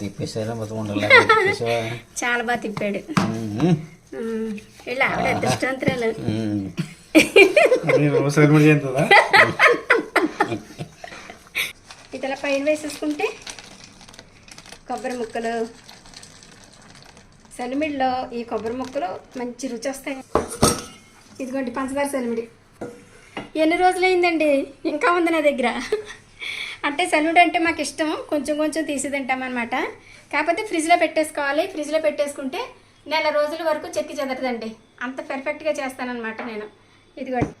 తిప్పేసారా? మొత్తం చాలా బాగా తిప్పాడు. వీళ్ళు ఆవిడ అదృష్టవంతురాలు ఇతల పైన వేసేసుకుంటే కొబ్బరి ముక్కలు. సలిమిడిలో ఈ కొబ్బరి ముక్కలు మంచి రుచి వస్తాయి. ఇదిగోండి పంచదార సలిమిడి ఎన్ని రోజులైందండి? ఇంకా ఉంది నా దగ్గర. అంటే సలిమిడి అంటే మాకు ఇష్టం కొంచెం కొంచెం తీసి తింటామన్నమాట కాకపోతే ఫ్రిడ్జ్లో పెట్టేసుకోవాలి. ఫ్రిడ్జ్లో పెట్టేసుకుంటే నెల రోజుల వరకు చెక్కి చెదరదండి. అంత పెర్ఫెక్ట్గా చేస్తానన్నమాట నేను. ఇదిగోండి.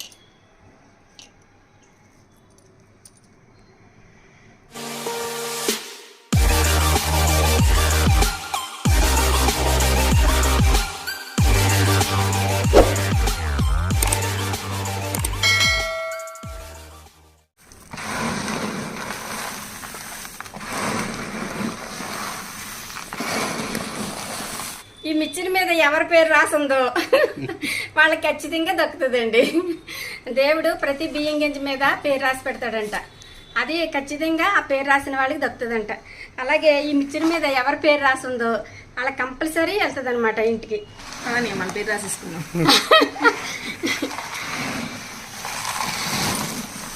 పేరు రాసిందో? వాళ్ళకి ఖచ్చితంగా దక్కుతుందండి. దేవుడు ప్రతి బియ్యం గింజ మీద పేరు రాసి పెడతాడంట. అది ఖచ్చితంగా ఆ పేరు రాసిన వాళ్ళకి దక్కుతుందంట. అలాగే ఈ మిర్చిల మీద ఎవరి పేరు రాసిందో వాళ్ళ కంపల్సరీ వెళ్తుంది అనమాట ఇంటికి. కానీ మన పేరు రాసేసుకున్నాం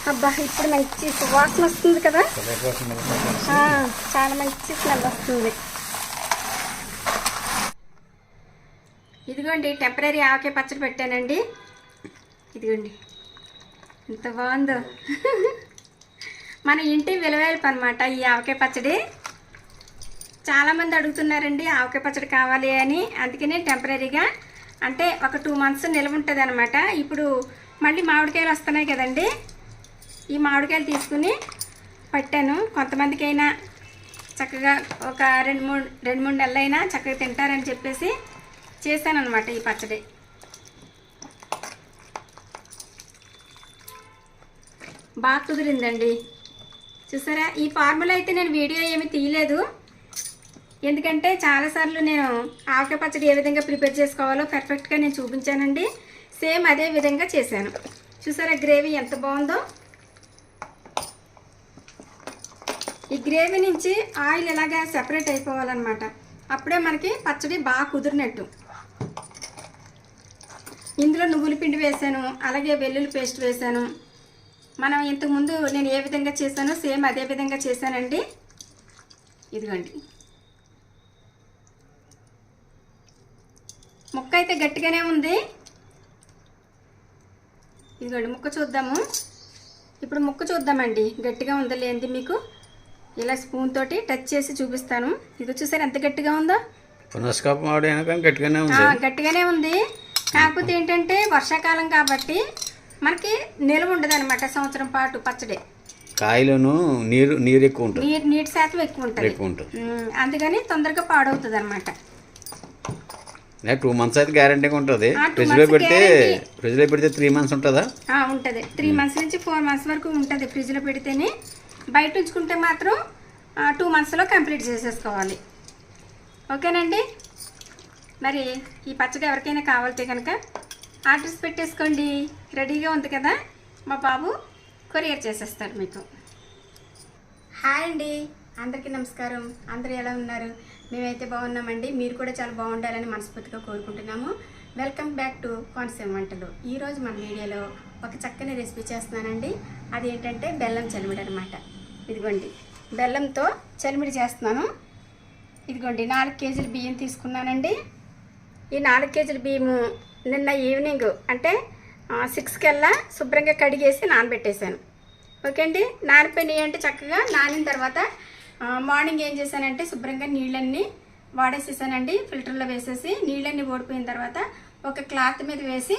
అబ్బా ఇప్పుడు మంచి సువాసన వస్తుంది కదా? ఆ, చాలా మంచి స్మెల్ వస్తుంది. ఇదిగోండి టెంపరీ ఆవకాయ పచ్చడి పెట్టానండి. ఇదిగోండి. ఎంత బాగుందో. మన ఇంటి విలువేలుపు అనమాట ఈ ఆవకాయ పచ్చడి. చాలామంది అడుగుతున్నారండి ఆవకాయ పచ్చడి కావాలి అని. అందుకనే టెంపరీగా అంటే ఒక టూ మంత్స్ నిల్వ ఉంటుంది అనమాట ఇప్పుడు మళ్ళీ మామిడికాయలు వస్తున్నాయి కదండి. ఈ మామిడికాయలు తీసుకుని పట్టాను. కొంతమందికైనా చక్కగా ఒక రెండు మూడు రెండు మూడు నెలలైనా చక్కగా తింటారని చెప్పేసి చేశాను అనమాట ఈ పచ్చడి. బాగా కుదిరిందండి. చూసారా? ఈ ఫార్ములా అయితే నేను వీడియో ఏమి తీయలేదు. ఎందుకంటే చాలాసార్లు నేను ఆవకాయ పచ్చడి ఏ విధంగా ప్రిపేర్ చేసుకోవాలో పర్ఫెక్ట్గా నేను చూపించానండి. సేమ్ అదే విధంగా చేశాను. చూసారా గ్రేవీ ఎంత బాగుందో? ఈ గ్రేవీ నుంచి ఆయిల్ ఇలాగా సెపరేట్ అయిపోవాలన్నమాట. అప్పుడే మనకి పచ్చడి బాగా కుదిరినట్టు. ఇందులో నువ్వుల పిండి వేసాను అలాగే వెల్లుల్లి పేస్ట్ వేసాను. మనం ఇంతకుముందు నేను ఏ విధంగా చేశానో సేమ్ అదే విధంగా చేశానండి. ఇదిగోండి. ముక్క అయితే గట్టిగానే ఉంది. ఇదిగోండి ముక్క చూద్దాము. ఇప్పుడు ముక్క చూద్దామండి. గట్టిగా ఉందా లేనిది మీకు. ఇలా స్పూన్ తోటి టచ్ చేసి చూపిస్తాను. ఇది చూసారు ఎంత గట్టిగా ఉందో? పునస్కాపం కానీ గట్టిగానే ఉంది. గట్టిగానే ఉంది. కాకపోతే ఏంటంటే వర్షాకాలం కాబట్టి మనకి నిల్వ ఉండదు అనమాట సంవత్సరం పాటు పచ్చడి. కాయలోను నీరు నీరు ఎక్కువ ఉంటుంది. నీరు నీటి శాతం ఎక్కువ ఉంటుంది. ఎక్కువ ఉంటుంది. అందుకని తొందరగా పాడవుతుంది అనమాట టూ మంత్స్ అయితే గ్యారంటీగా ఉంటుంది. ఫ్రిడ్జ్లో పెడితే. ఫ్రిడ్జ్లో పెడితే త్రీ మంత్స్ ఉంటుందా? ఉంటుంది. త్రీ మంత్స్ నుంచి ఫోర్ మంత్స్ వరకు ఉంటుంది ఫ్రిడ్జ్లో పెడితేనే. బయట ఉంచుకుంటే మాత్రం టూ మంత్స్లో కంప్లీట్ చేసేసుకోవాలి. ఓకేనండి? మరి ఈ పచ్చడి ఎవరికైనా కావాలితే కనుక ఆర్డర్స్ పెట్టేసుకోండి. రెడీగా ఉంది కదా? మా బాబు కొరియర్ చేసేస్తాడు మీకు. హాయ్ అండి. అందరికీ నమస్కారం. అందరూ ఎలా ఉన్నారు? మేమైతే బాగున్నామండి. మీరు కూడా చాలా బాగుండాలని మనస్ఫూర్తిగా కోరుకుంటున్నాము. వెల్కమ్ బ్యాక్ టు కోనసీమ వంటలు. ఈరోజు మన వీడియోలో ఒక చక్కని రెసిపీ చేస్తున్నానండి. అది ఏంటంటే బెల్లం చలిమిడి అనమాట ఇదిగోండి. బెల్లంతో చలిమిడి చేస్తున్నాను. ఇదిగోండి నాలుగు కేజీల బియ్యం తీసుకున్నానండి. ఈ నాలుగు కేజీల బియ్యము నిన్న ఈవినింగ్ అంటే సిక్స్ కల్లా శుభ్రంగా కడిగేసి నానబెట్టేశాను. ఓకే అండి నానిపోయినాయి అంటే చక్కగా. నానిన తర్వాత మార్నింగ్ ఏం చేశానంటే శుభ్రంగా నీళ్ళన్నీ వాడేసేసానండి. ఫిల్టర్లో వేసేసి నీళ్ళన్నీ ఓడిపోయిన తర్వాత ఒక క్లాత్ మీద వేసి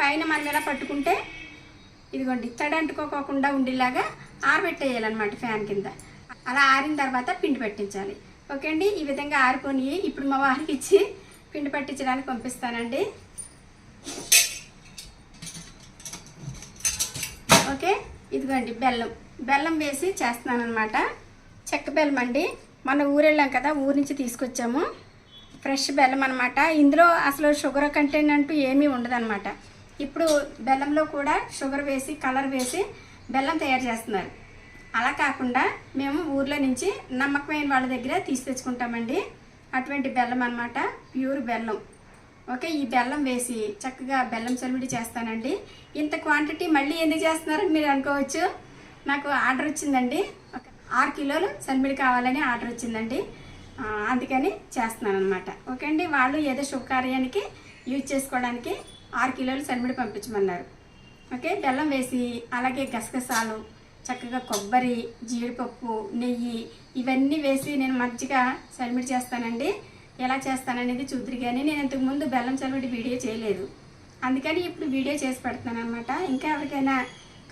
పైన మనం ఎలా పట్టుకుంటే ఇదిగోండి తడి అంటుకోకుండా ఉండేలాగా ఆరబెట్టేయాలన్నమాట ఫ్యాన్ కింద. అలా ఆరిన తర్వాత పిండి పెట్టించాలి. ఓకే అండి ఈ విధంగా ఆరిపోయి ఇప్పుడు మా వారికి ఇచ్చి పిండి పట్టించడానికి పంపిస్తానండి. ఓకే ఇదిగోండి బెల్లం. బెల్లం వేసి చేస్తున్నాను అనమాట చెక్క బెల్లం అండి మన ఊరెళ్ళాం కదా ఊరి నుంచి తీసుకొచ్చాము. ఫ్రెష్ బెల్లం అనమాట ఇందులో అసలు షుగర్ కంటెంట్ అంటూ ఏమీ ఉండదన్నమాట. ఇప్పుడు బెల్లంలో కూడా షుగర్ వేసి కలర్ వేసి బెల్లం తయారు చేస్తున్నారు. అలా కాకుండా మేము ఊర్లో నుంచి నమ్మకమైన వాళ్ళ దగ్గర తీసి తెచ్చుకుంటామండి. అటువంటి బెల్లం అన్నమాట ప్యూర్ బెల్లం. ఓకే ఈ బెల్లం వేసి చక్కగా బెల్లం చలివిడి చేస్తానండి. ఇంత క్వాంటిటీ మళ్ళీ ఎందుకు చేస్తున్నారని మీరు అనుకోవచ్చు. నాకు ఆర్డర్ వచ్చిందండి. ఒక ఆరు కిలోలు సన్మిడి కావాలని ఆర్డర్ వచ్చిందండి. అందుకని చేస్తున్నాను అనమాట ఓకే అండి వాళ్ళు ఏదో శుభకార్యానికి యూజ్ చేసుకోవడానికి ఆరు కిలోలు సన్మిడి పంపించమన్నారు. ఓకే బెల్లం వేసి అలాగే గసగసాలు చక్కగా కొబ్బరి జీడిపప్పు నెయ్యి ఇవన్నీ వేసి నేను మంచిగా చలిమిడి చేస్తానండి. ఎలా చేస్తాననేది చూద్దరు కానీ నేను ఇంతకుముందు బెల్లం చలిమిడి వీడియో చేయలేదు. అందుకని ఇప్పుడు వీడియో చేసి పెడుతున్నాను అనమాట ఇంకా ఎవరికైనా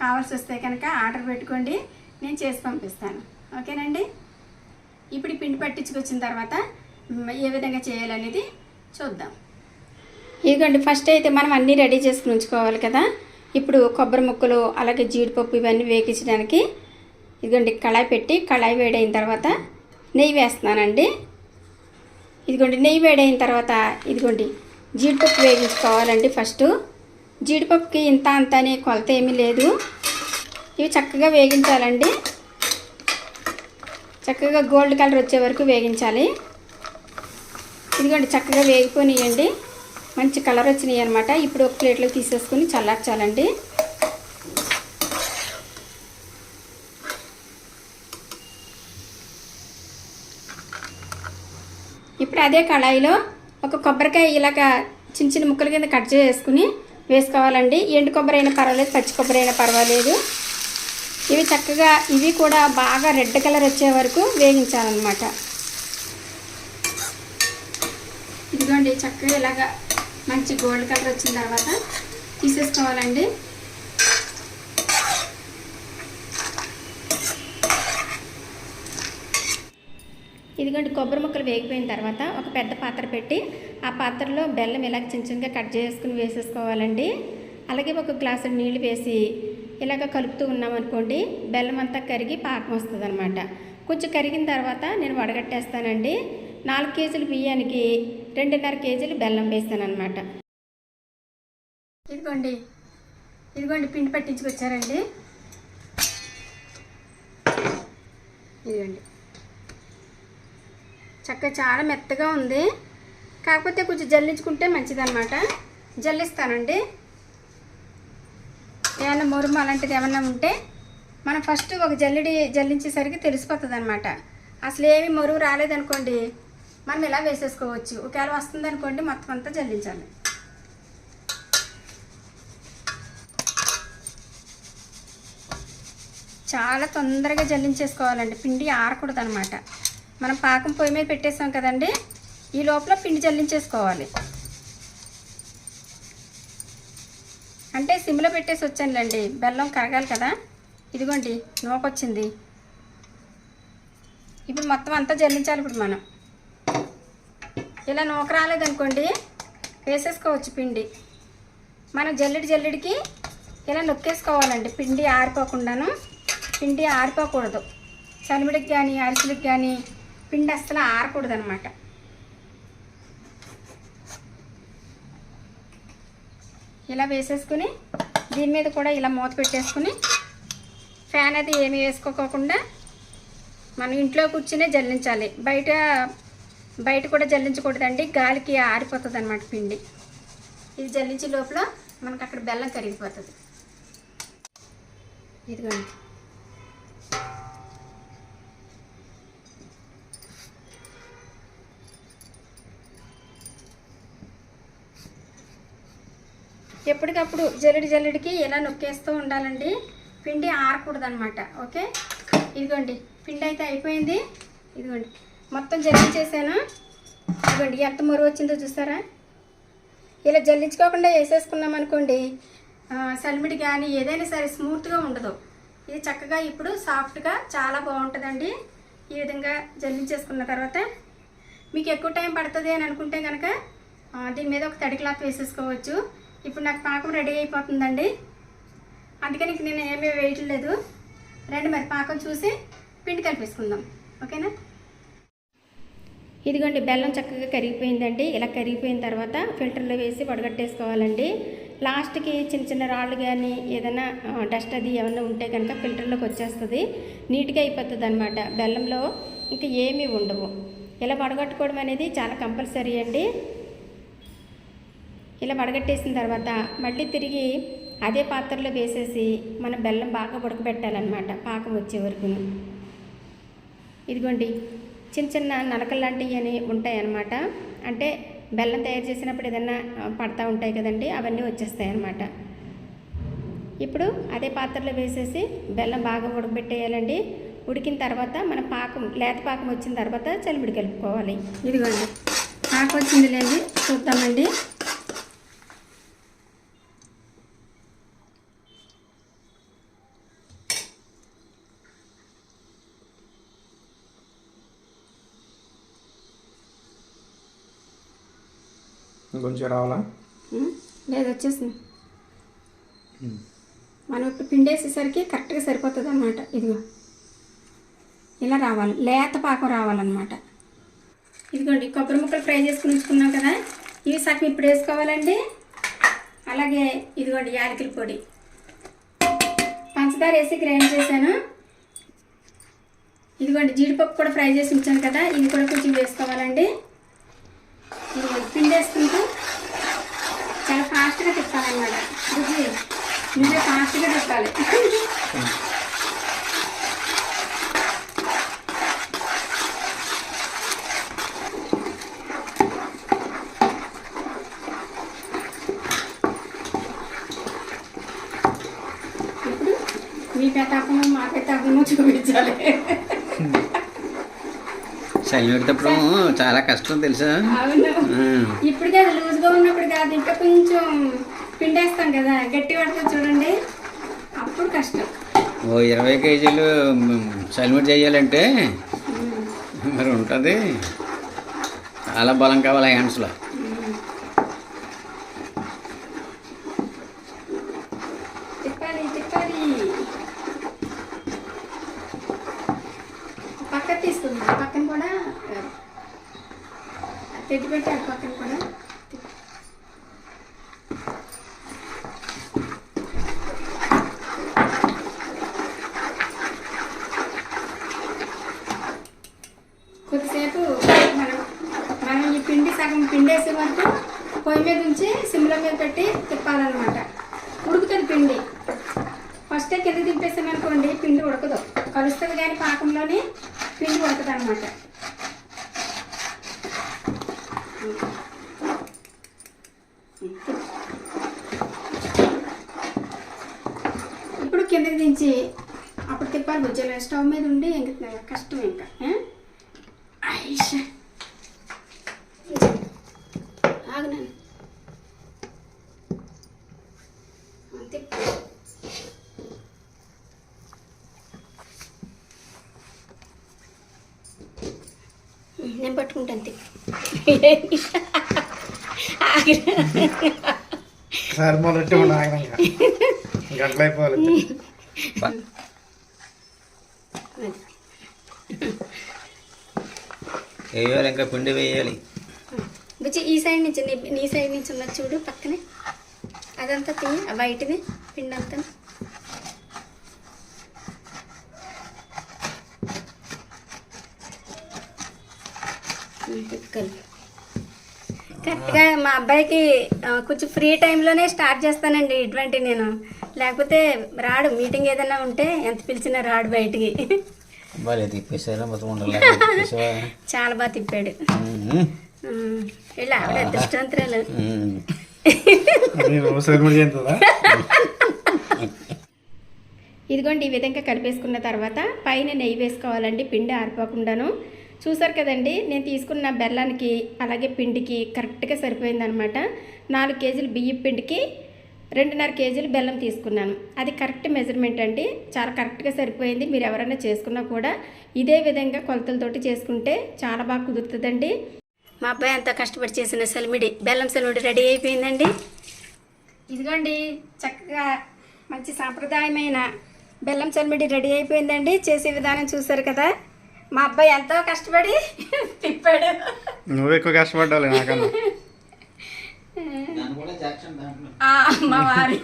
కావాల్సి వస్తే కనుక ఆర్డర్ పెట్టుకోండి. నేను చేసి పంపిస్తాను. ఓకేనండి? ఇప్పుడు పిండి పట్టించుకొచ్చిన తర్వాత ఏ విధంగా చేయాలనేది చూద్దాం. ఇదిగోండి ఫస్ట్ అయితే మనం అన్నీ రెడీ చేసుకుని ఉంచుకోవాలి కదా. ఇప్పుడు కొబ్బరి ముక్కలు అలాగే జీడిపప్పు ఇవన్నీ వేగించడానికి ఇదిగోండి కళాయి పెట్టి కళాయి వేడైన తర్వాత నెయ్యి వేస్తున్నానండి. ఇదిగోండి నెయ్యి వేడైన తర్వాత ఇదిగోండి జీడిపప్పు వేగించుకోవాలండి ఫస్ట్. జీడిపప్పుకి ఇంత అంత అనే కొలత ఏమీ లేదు. ఇవి చక్కగా వేగించాలండి. చక్కగా గోల్డ్ కలర్ వచ్చే వరకు వేగించాలి. ఇదిగోండి చక్కగా వేగిపోనియండి. మంచి కలర్ వచ్చినాయి అనమాట ఇప్పుడు ఒక ప్లేట్లో తీసేసుకుని చల్లార్చాలండి. ఇప్పుడు అదే కళాయిలో ఒక కొబ్బరికాయ ఇలాగ చిన్న చిన్న ముక్కల కింద కట్ చేసుకుని వేసుకోవాలండి. ఎండు కొబ్బరి అయినా పర్వాలేదు పచ్చి కొబ్బరి అయినా పర్వాలేదు. ఇవి చక్కగా ఇవి కూడా బాగా రెడ్ కలర్ వచ్చే వరకు వేగించాలన్నమాట. ఇదిగోండి చక్కగా ఇలాగా మంచి గోల్డ్ కలర్ వచ్చిన తర్వాత తీసేసుకోవాలండి. ఇదిగోండి కొబ్బరి ముక్కలు వేగిపోయిన తర్వాత ఒక పెద్ద పాత్ర పెట్టి ఆ పాత్రలో బెల్లం ఇలా చిన్న చిన్నగా కట్ చేసుకుని వేసేసుకోవాలండి. అలాగే ఒక గ్లాసు నీళ్ళు వేసి ఇలాగ కలుపుతూ ఉన్నామనుకోండి బెల్లం అంతా కరిగి పాకం వస్తుంది అనమాట కొంచెం కరిగిన తర్వాత నేను వడగట్టేస్తానండి. నాలుగు కేజీల బియ్యానికి రెండున్నర కేజీలు బెల్లం వేస్తాను అనమాట ఇదిగోండి. ఇదిగోండి పిండి పట్టించుకొచ్చారండి. ఇదిగోండి. చక్క చాలా మెత్తగా ఉంది. కాకపోతే కొంచెం జల్లించుకుంటే మంచిదన్నమాట. జల్లిస్తానండి. ఏమైనా మురుము అలాంటిది ఏమన్నా ఉంటే మనం ఫస్ట్ ఒక జల్లిడి జల్లించేసరికి తెలిసిపోతుంది అనమాట అసలు ఏమి మరువు రాలేదనుకోండి. మనం ఇలా వేసేసుకోవచ్చు? ఒకవేళ వస్తుంది అనుకోండి మొత్తం అంతా జల్లించాలి. చాలా తొందరగా జల్లించేసుకోవాలండి. పిండి ఆరకూడదు అనమాట మనం పాకం పొయ్యి మీద పెట్టేసాం కదండి ఈ లోపల పిండి జల్లించేసుకోవాలి. అంటే సిమ్లో పెట్టేసి వచ్చానులేండి బెల్లం కరగాలి కదా. ఇదిగోండి నూకొచ్చింది. ఇప్పుడు మొత్తం అంతా జల్లించాలి ఇప్పుడు మనం. ఇలా నూక రాలేదనుకోండి వేసేసుకోవచ్చు పిండి. మనం జల్లెడి జల్లెడికి ఇలా నొక్కేసుకోవాలండి పిండి ఆరిపోకుండాను. పిండి ఆరిపోకూడదు. చలిమిడికి కానీ అరిసెలకు కానీ పిండి అస్సలు ఆరకూడదు అనమాట ఇలా వేసేసుకుని దీని మీద కూడా ఇలా మూత పెట్టేసుకుని ఫ్యాన్ అది ఏమి వేసుకోకుండా మనం ఇంట్లో కూర్చునే జల్లించాలి. బయట బయట కూడా జల్లించకూడదండి. గాలికి ఆరిపోతుంది అనమాట పిండి. ఇది జల్లించే లోపల మనకు అక్కడ బెల్లం కరిగిపోతుంది. ఇదిగోండి. ఎప్పటికప్పుడు జల్లెడి జల్లెడికి ఇలా నొక్కేస్తూ ఉండాలండి? పిండి ఆరకూడదు అనమాట ఓకే? ఇదిగోండి. పిండి అయితే అయిపోయింది. ఇదిగోండి. మొత్తం జల్లించేసాను ఇవ్వండి ఎంత మురుగు వచ్చిందో చూసారా ఇలా జల్లించుకోకుండా వేసేసుకున్నాం అనుకోండి ఆ, సలిమిడి కానీ ఏదైనా సరే స్మూత్గా ఉండదు. ఇది చక్కగా ఇప్పుడు సాఫ్ట్గా చాలా బాగుంటుందండి. ఈ విధంగా జల్లించేసుకున్న తర్వాత మీకు ఎక్కువ టైం పడుతుంది అని అనుకుంటే కనుక దీని మీద ఒక తడి క్లాత్ వేసేసుకోవచ్చు. ఇప్పుడు నాకు పాకం రెడీ అయిపోతుందండి. అందుకని నేను ఏమీ వేయట్లేదు. రండి మరి పాకం చూసి పిండి కలిపేసుకుందాం. ఓకేనా? ఇదిగోండి బెల్లం చక్కగా కరిగిపోయిందండి. ఇలా కరిగిపోయిన తర్వాత ఫిల్టర్లో వేసి వడగట్టేసుకోవాలండి. లాస్ట్కి చిన్న చిన్న రాళ్ళు కానీ ఏదైనా డస్ట్ అది ఏమైనా ఉంటే కనుక ఫిల్టర్లోకి వచ్చేస్తుంది. నీట్గా అయిపోతుంది అనమాట బెల్లంలో ఇంకా ఏమీ ఉండవు. ఇలా వడగట్టుకోవడం అనేది చాలా కంపల్సరీ అండి. ఇలా వడగట్టేసిన తర్వాత మళ్ళీ తిరిగి అదే పాత్రలో వేసేసి మన బెల్లం బాగా ఉడకబెట్టాలన్నమాట. పాకం వచ్చే వరకు ఇదిగోండి చిన్న చిన్న నలకలు లాంటివి అని ఉంటాయి అన్నమాట అంటే బెల్లం తయారు చేసినప్పుడు ఏదన్నా పడతా ఉంటాయి కదండి అవన్నీ వచ్చేస్తాయి అన్నమాట ఇప్పుడు అదే పాత్రలో వేసేసి బెల్లం బాగా ఉడకబెట్టేయాలండి. ఉడికిన తర్వాత మన పాకం లేత పాకం వచ్చిన తర్వాత చలిమిడి కలుపుకోవాలి. ఇదిగోండి. పాకం వచ్చింది లేదు చూద్దామండి. ఇంకొంచెం రావాలా? లేదు వచ్చేసింది. మనం ఇప్పుడు పిండేసేసరికి కరెక్ట్గా సరిపోతుంది అనమాట ఇదిగో. ఇలా రావాలి. లేత పాకం రావాలన్నమాట. ఇదిగోండి కొబ్బరి ముక్కలు ఫ్రై చేసుకుని ఉంచుకున్నాం కదా. ఇవి సగం ఇప్పుడు వేసుకోవాలండి. అలాగే ఇదిగోండి యాలకుల పొడి. పంచదార వేసి గ్రైండ్ చేశాను. ఇదిగోండి జీడిపప్పు కూడా ఫ్రై చేసి ఉంచాను కదా. ఇది కూడా కొంచెం వేసుకోవాలండి. ఇదిగోండి పిండి వేసుకుంటూ ఫాస్ట్గా తిప్పాలన్నమాట. బుజ్జి నువ్వే ఫాస్ట్గా తిప్పాలి. పెతాపము చూపించాలి. చలి కష్టం తెలుసా. ఇప్పుడు లూజ్గా ఉన్నప్పుడు కాదు ఇంకా కొంచెం పిండేస్తాం కదా గట్టి పడుతుంది చూడండి. అప్పుడు కష్టం. ఓ ఇరవై కేజీలు చలిమిడి చేయాలంటే మరి ఉంటుంది. చాలా బలం కావాలి హ్యాండ్స్లో తిప్పాలి తిప్పాలి పక్కన తీసుకుందాం పక్కన కూడా తెడ్డి పెట్టి అటు పక్కన కూడా తిప్పు. కొద్దిసేపు మనం మనం ఈ పిండి సగం పిండేసే వరకు పొయ్యి మీద ఉంచి సిమ్లో మీద పెట్టి ఉడుకుతుంది పిండి. ఫస్టే కింద దింపేసాం అనుకోండి పిండి ఉడకదు. కలుస్తుంది కానీ పాకంలోనే పిండి ఉడకదు అనమాట ఇప్పుడు కిందకి దించి అప్పుడు తిప్పాలి బుజ్జలు. స్టవ్ మీద ఉండి ఇంక కష్టం ఇంకా ఆ? ఐష్ ఆగు నాన్న. ఆ, తిప్పు నేను పట్టుకుంటాను. సార్ వేయాలి ఇంకా పిండి వేయాలి. బుజ్జి ఈ సైడ్ నుంచి నీ సైడ్ నుంచి ఉన్నది చూడు పక్కనే. అదంతా తీయ ఆ వైట్ది పిండి అంతా కరెక్ట్గా మా అబ్బాయికి కొంచెం ఫ్రీ టైంలోనే స్టార్ట్ చేస్తానండి ఇటువంటి నేను. లేకపోతే రాడు మీటింగ్ ఏదైనా ఉంటే ఎంత పిలిచినా రాడు బయటికి. చాలా బాగా తిప్పాడు. వీళ్ళు ఆవిడ అదృష్టవంతురాలు ఇదిగోండి ఈ విధంగా కలిపేసుకున్న తర్వాత పైన నెయ్యి వేసుకోవాలండి పిండి ఆరిపోకుండాను. చూసారు కదండి నేను తీసుకున్న బెల్లానికి అలాగే పిండికి కరెక్ట్గా సరిపోయిందనమాట నాలుగు కేజీలు బియ్యం పిండికి రెండున్నర కేజీలు బెల్లం తీసుకున్నాను. అది కరెక్ట్ మెజర్మెంట్ అండి. చాలా కరెక్ట్గా సరిపోయింది. మీరు ఎవరైనా చేసుకున్నా కూడా ఇదే విధంగా కొలతలతోటి చేసుకుంటే చాలా బాగా కుదురుతుందండి. మా అబ్బాయి అంతా కష్టపడి చేసిన సెలమిడి బెల్లం సెలమిడి రెడీ అయిపోయిందండి. ఇదిగోండి చక్కగా మంచి సాంప్రదాయమైన బెల్లం చలిమిడి రెడీ అయిపోయిందండి. చేసే విధానం చూసారు కదా? మా అబ్బాయి ఎంతో కష్టపడి తిప్పాడు. నువ్వు ఎక్కువ కష్టపడ్డావు నాకన్నా. ఆ, మా వారు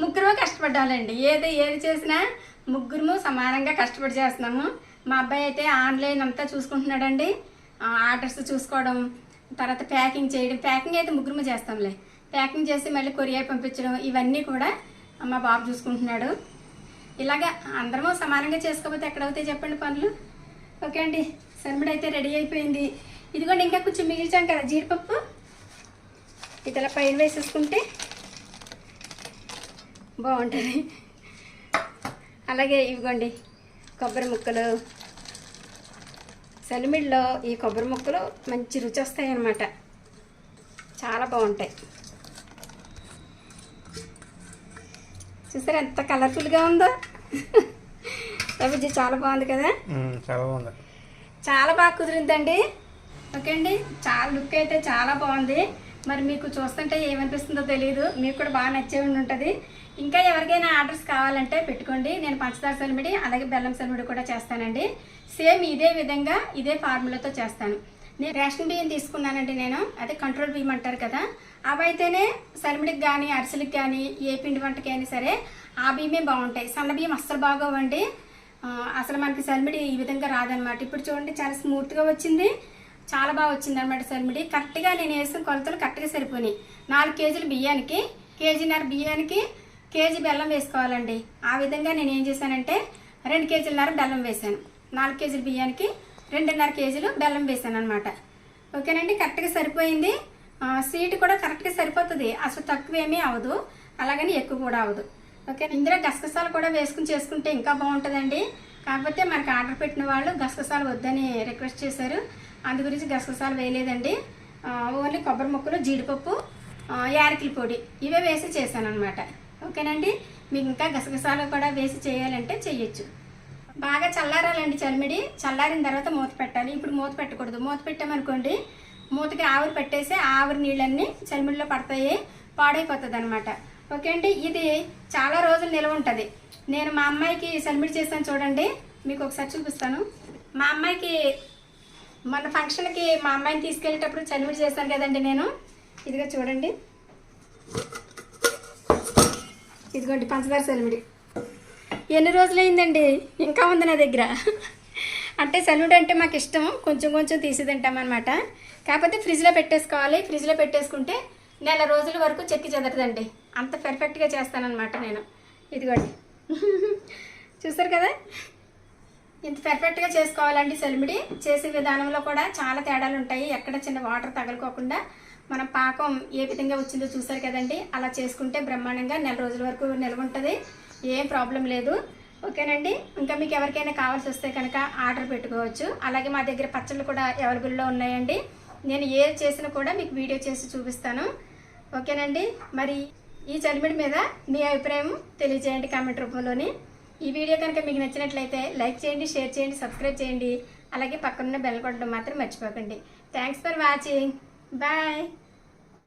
ముగ్గురు కష్టపడ్డాలండి. ఏది ఏది చేసినా ముగ్గురు సమానంగా కష్టపడి చేస్తున్నాము. మా అబ్బాయి అయితే ఆన్లైన్ అంతా చూసుకుంటున్నాడండి. ఆ, ఆర్డర్స్ చూసుకోవడం తర్వాత ప్యాకింగ్ చేయడం ప్యాకింగ్ అయితే ముగ్గురు చేస్తాంలే. ప్యాకింగ్ చేసి మళ్ళీ కొరియర్ పంపించడం ఇవన్నీ కూడా మా బాబు చూసుకుంటున్నాడు. ఇలాగా అందరము సమానంగా చేసుకోకపోతే ఎక్కడవుతాయి చెప్పండి పనులు? ఓకే అండి. సరిమిడి అయితే రెడీ అయిపోయింది. ఇదిగోండి ఇంకా కొంచెం మిగిల్చాం కదా జీడిపప్పు. ఇతల పైన వేసేసుకుంటే బాగుంటుంది. అలాగే ఇవిగోండి కొబ్బరి ముక్కలు. సలిమిడిలో ఈ కొబ్బరి ముక్కలు మంచి రుచి వస్తాయి అన్నమాట చాలా బాగుంటాయి. చూసారు ఎంత కలర్ఫుల్గా ఉందో? రవిజీ చాలా బాగుంది కదా? చాలా బాగుంది. చాలా బాగా కుదిరిందండి. ఓకే అండి చాలా లుక్ అయితే చాలా బాగుంది. మరి మీకు చూస్తుంటే ఏమనిపిస్తుందో తెలియదు మీకు కూడా బాగా నచ్చే ఉంటుంది. ఇంకా ఎవరికైనా ఆర్డర్స్ కావాలంటే పెట్టుకోండి. నేను పంచదార సలిమిడి అలాగే బెల్లం సలిమిడి కూడా చేస్తానండి. సేమ్ ఇదే విధంగా ఇదే ఫార్ములాతో చేస్తాను. నేను రేషన్ బియ్యం తీసుకున్నానండి నేను. అదే కంట్రోల్ బియ్యం అంటారు కదా. అవి అయితేనే సలిమిడికి కానీ అరిసెలకి కానీ ఏ పిండి వంటకి అయినా సరే ఆ బియ్యమే బాగుంటాయి. సన్న బియ్యం అస్సలు బాగోవండి. అసలు మనకి సల్మిడి ఈ విధంగా రాదనమాట ఇప్పుడు చూడండి చాలా స్మూత్గా వచ్చింది. చాలా బాగా వచ్చింది అనమాట సల్మిడి. కరెక్ట్గా నేను వేసిన కొలతలు కరెక్ట్గా సరిపోయినాయి. నాలుగు కేజీల బియ్యానికి కేజీన్నర బియ్యానికి కేజీ బెల్లం వేసుకోవాలండి. ఆ విధంగా నేను ఏం చేశానంటే రెండు కేజీలన్నర బెల్లం వేసాను నాలుగు కేజీల బియ్యానికి రెండున్నర కేజీలు బెల్లం వేసాను అనమాట ఓకేనండి? కరెక్ట్గా సరిపోయింది. సీటు స్వీట్ కూడా కరెక్ట్గా సరిపోతుంది. అసలు తక్కువ ఏమీ అవ్వదు. అలాగని ఎక్కువ కూడా అవ్వదు. ఓకే ఇందులో గసగసాలు కూడా వేసుకుని చేసుకుంటే ఇంకా బాగుంటుందండి. కాకపోతే మనకి ఆర్డర్ పెట్టిన వాళ్ళు గసగసాలు వద్దని రిక్వెస్ట్ చేశారు. అందు గురించి గసగసాలు వేయలేదండి. ఓన్లీ కొబ్బరి ముక్కలు జీడిపప్పు ఆ, యాలకుల పొడి ఇవే వేసి చేశాను అనమాట ఓకేనండి? మీకు ఇంకా గసగసాలు కూడా వేసి చేయాలంటే చేయొచ్చు బాగా చల్లారాలండి చలిమిడి. చల్లారిన తర్వాత మూత పెట్టాలి. ఇప్పుడు మూత పెట్టకూడదు. మూత పెట్టామనుకోండి మూతకి ఆవిరి పెట్టేసి ఆవిరి నీళ్ళన్నీ చలిమిడిలో పడతాయి పాడైపోతుంది అనమాట ఓకే అండి ఇది చాలా రోజులు నిల్వ ఉంటుంది. నేను మా అమ్మాయికి సబ్మిట్ చేస్తాను చూడండి. మీకు ఒకసారి చూపిస్తాను. మా అమ్మాయికి మన ఫంక్షన్కి మా అమ్మాయిని తీసుకెళ్ళేటప్పుడు సబ్మిట్ చేస్తాను కదండి నేను. ఇదిగో చూడండి. ఇదిగోండి పంచదార సెలమిడి ఎన్ని రోజులైందండి? ఇంకా ఉంది నా దగ్గర. అంటే సల్లుడు అంటే మాకు ఇష్టం. కొంచెం కొంచెం తీసి తింటామన్నమాట కాకపోతే ఫ్రిడ్జ్లో పెట్టేసుకోవాలి. ఫ్రిడ్జ్లో పెట్టేసుకుంటే నెల రోజుల వరకు చెక్కి చెదరదండి. అంత పెర్ఫెక్ట్గా చేస్తానన్నమాట నేను. ఇదిగోండి. చూసారు కదా? ఇంత పెర్ఫెక్ట్గా చేసుకోవాలండి సెలిమిడి. చేసే విధానంలో కూడా చాలా తేడాలు ఉంటాయి. ఎక్కడ చిన్న వాటర్ తగలుకోకుండా మన పాకం ఏ విధంగా వచ్చిందో చూసారు కదండి? అలా చేసుకుంటే బ్రహ్మాండంగా నెల రోజుల వరకు నిల్వ ఉంటుంది. ఏం ప్రాబ్లం లేదు. ఓకేనండి? ఇంకా మీకు ఎవరికైనా కావాల్సి వస్తే కనుక ఆర్డర్ పెట్టుకోవచ్చు. అలాగే మా దగ్గర పచ్చళ్ళు కూడా అవైలబుల్లో ఉన్నాయండి. నేను ఏది చేసినా కూడా మీకు వీడియో చేసి చూపిస్తాను. ఓకేనండి? మరి ఈ చదివిడి మీద మీ అభిప్రాయం తెలియజేయండి కామెంట్ రూపంలోని. ఈ వీడియో కనుక మీకు నచ్చినట్లయితే లైక్ చేయండి షేర్ చేయండి సబ్స్క్రైబ్ చేయండి. అలాగే పక్కనున్న బెల్ కొట్టడం మాత్రం మర్చిపోకండి. Thanks for watching bye